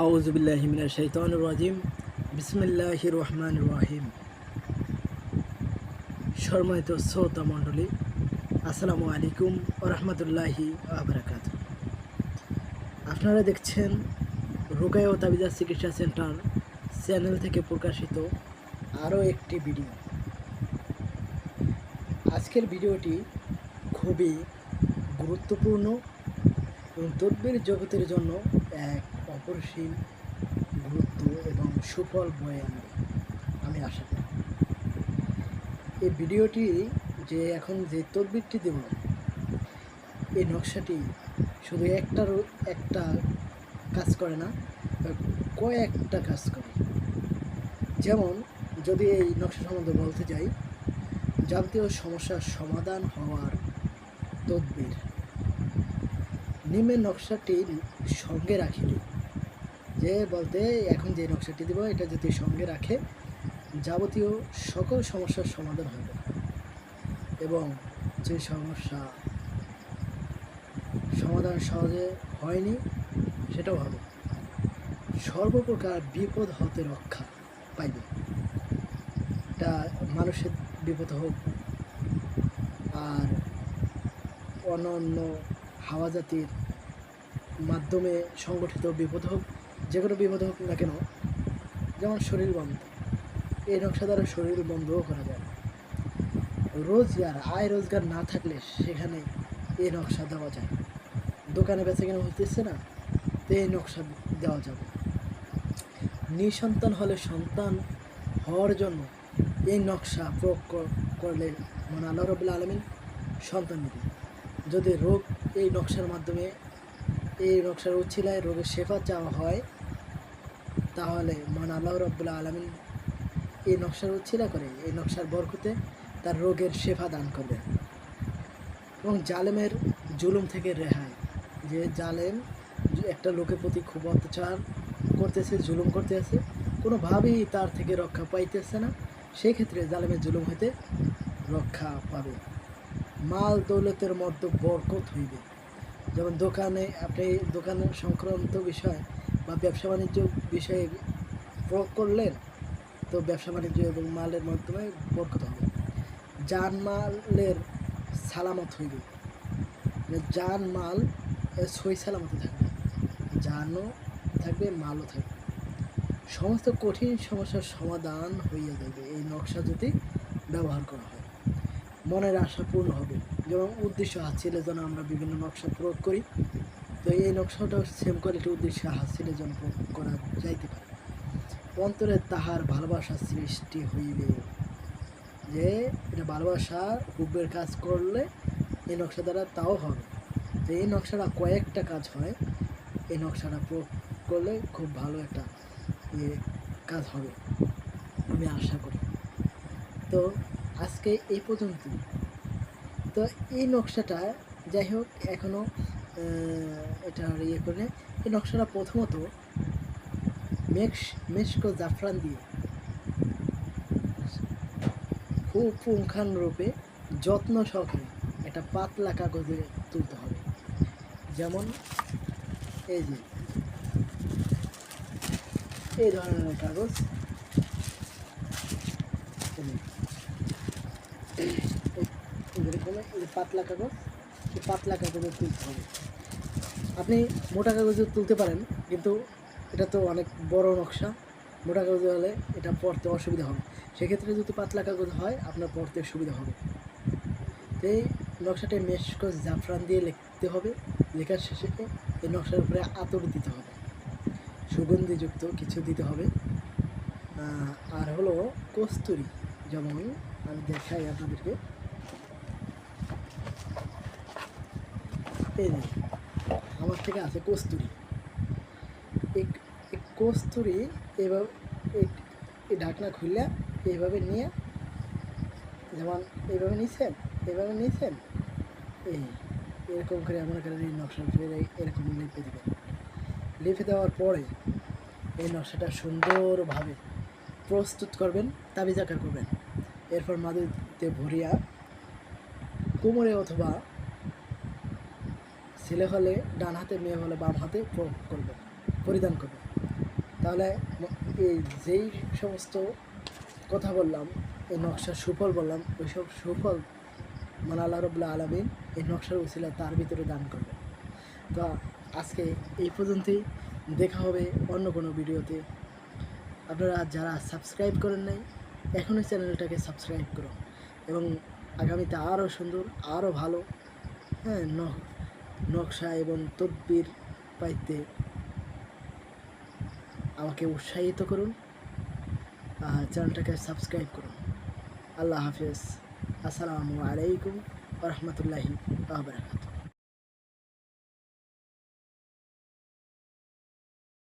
আউজবিল্লাহিমিনা শৈতান রাজিম। বিসমিল্লাহ রহমান রাহিম। সম্মানিত শ্রোতা মণ্ডলী, আসসালামু আলাইকুম রহমতুল্লাহি আবরাকাত আপনারা দেখছেন রোগায় ও তাবিজা চিকিৎসা সেন্টার চ্যানেল থেকে প্রকাশিত আরও একটি ভিডিও। আজকের ভিডিওটি খুবই গুরুত্বপূর্ণ এবং জগতের জন্য এক অপরিসীম গুরুত্ব এবং সুফল বয়ে আনবে আমি আশা করি। এই ভিডিওটি যে এখন যে তদবিরটি দেব, এই নকশাটি শুধু একটার একটা কাজ করে না কয়েকটা কাজ করে। যেমন, যদি এই নকশা সম্বন্ধে বলতে যাই, যাবতীয় সমস্যার সমাধান হওয়ার তদবির। নিমের নকশাটি সঙ্গে রাখিনি যে বলতে এখন যে নকশাটি দেবো, এটা যদি সঙ্গে রাখে, যাবতীয় সকল সমস্যার সমাধান হবে। এবং যে সমস্যা সমাধান সহজে হয়নি, সেটাও হবে। সর্বপ্রকার বিপদ হতে রক্ষা পাইবে। এটা মানুষের বিপদ হোক, আর অন্য অন্য হাওয়া জাতির মাধ্যমে সংগঠিত বিপদ হোক যে কোনো বিপদ হোক না কেন, যেমন শরীর বন্ধ, এই নকশা দ্বারা শরীর বন্ধও করা যায় রোজগার, আয় রোজগার না থাকলে সেখানে এই নকশা দেওয়া যায় দোকানে বেচা কেনা হইতেছে না, তো এই নকশা দেওয়া যাবে নিঃসন্তান হলে সন্তান হওয়ার জন্য এই নকশা প্রয়োগ কর- করলে মানে আল্লাহ রবুল্লা আলমিন সন্তান দিবে যদি রোগ এই নকশার মাধ্যমে, এই নকশার উচ্ছিলায় রোগের শেফা চাওয়া হয় তাহলে মান আল্লাহ রব্বুল্লাহ আলমিন এই নকশার উচ্ছিলা করে, এই নকশার বরকতে তার রোগের শেফা দান করবে। এবং জালেমের জুলুম থেকে রেহাই। যে জালেম একটা লোকের প্রতি খুব অত্যাচার করতেছে, জুলুম করতেছে, কোনোভাবেই তার থেকে রক্ষা পাইতেছে না। সেই ক্ষেত্রে জালেমের জুলুম হইতে রক্ষা পাবে। মাল দৌলতের মধ্যে বরকত হইবে। যেমন দোকানে, আপনি দোকানের সংক্রান্ত বিষয় বা ব্যবসা বাণিজ্য বিষয়ে প্রয়োগ করলেন, তো ব্যবসা বাণিজ্য এবং মালের মাধ্যমে বরকত হবে। যান মালের সালামত হইবে। যান মাল সই সালামতে থাকবে। যানও থাকবে, মালও থাকবে। সমস্ত কঠিন সমস্যার সমাধান হইয়া যাবে এই নকশা যদি ব্যবহার করা হয়, মনের আশা পূর্ণ হবে। যেমন উদ্দেশ্য হাসিলের যেন আমরা বিভিন্ন নকশা প্রয়োগ করি। তো এই নকশাটাও সেম কোয়ালিটি উদ্দেশ্যে হাসিলের জন্য করা যাইতে পারে। অন্তরে তাহার ভালোবাসা সৃষ্টি হইবে। যে এটা ভালোবাসা হুবের কাজ করলে এই নকশা দ্বারা তাও হবে। তো এই নকশাটা কয়েকটা কাজ হয়। এই নকশাটা করলে খুব ভালো একটা ইয়ে কাজ হবে, আমি আশা করি। তো আজকে এই পর্যন্ত তো এই নকশাটা যাই হোক এখনও এটা ইয়ে করে। এই নকশাটা প্রথমত মেক্স মেক্সিকো জাফরান দিয়ে খুব পুঙ্খানুরূপে যত্ন সহকারে একটা পাতলা কাগজে তুলতে হবে। যেমন এই যে, এই ধরনের কাগজ। পাতলা কাগজ। পাতলা কাগজে তুলতে হবে। আপনি মোটা কাগজে তুলতে পারেন, কিন্তু এটা তো অনেক বড় নকশা। মোটা কাগজে হলে এটা পড়তে অসুবিধা হবে। সেক্ষেত্রে যদি পাতলা কাগজ হয়, আপনার পড়তে সুবিধা হবে। তো এই নকশাটা মেশকো জাফরান দিয়ে লিখতে হবে। লেখার শেষে এই নকশার উপরে আতর দিতে হবে। সুগন্ধিযুক্ত কিছু দিতে হবে। আর হলো কস্তুরি যেমন আমি দেখাই আপনাদেরকে। এই যে আমার থেকে আছে কস্তুরি। এই কস্তুরি এভাবে এই- ঢাকনা খুললে এইভাবে নিয়ে যেমন এইভাবে নিছেন এইভাবে নিছেন, এই এরকম করে করেন এই এই- এরকম লিপে দেবেন লিপে দেওয়ার পরে এই নকশাটা সুন্দরভাবে প্রস্তুত করবেন, তাবিজ আকার করবেন। এরপর মাদুরিতে ভরিয়া কোমরে অথবা ছেলে হলে ডান হাতে, মেয়ে হলে বাম হাতে করবে, পরিধান করবেন তাহলে এই যেই সমস্ত কথা বললাম, এই নকশার সুফল বললাম ওই সব সুফল মানে আল্লাহ রবুল্লা আলমিন এই নকশার উচিলা তার ভিতরে দান করবে তো আজকে এই পর্যন্তই। দেখা হবে অন্য কোনো ভিডিওতে। আপনারা যারা সাবস্ক্রাইব করেন নাই, এখনই চ্যানেলটাকে সাবস্ক্রাইব করুন। এবং আগামীতে আরও সুন্দর, আরও ভালো হ্যাঁ ন- নকশা এবং তদবির পাইতে আমাকে উৎসাহিত করুন আর চ্যানেলটাকে সাবস্ক্রাইব করুন। আল্লাহ হাফিজ। আসসালামু আলাইকুম রহমতুল্লাহি আবরাকাত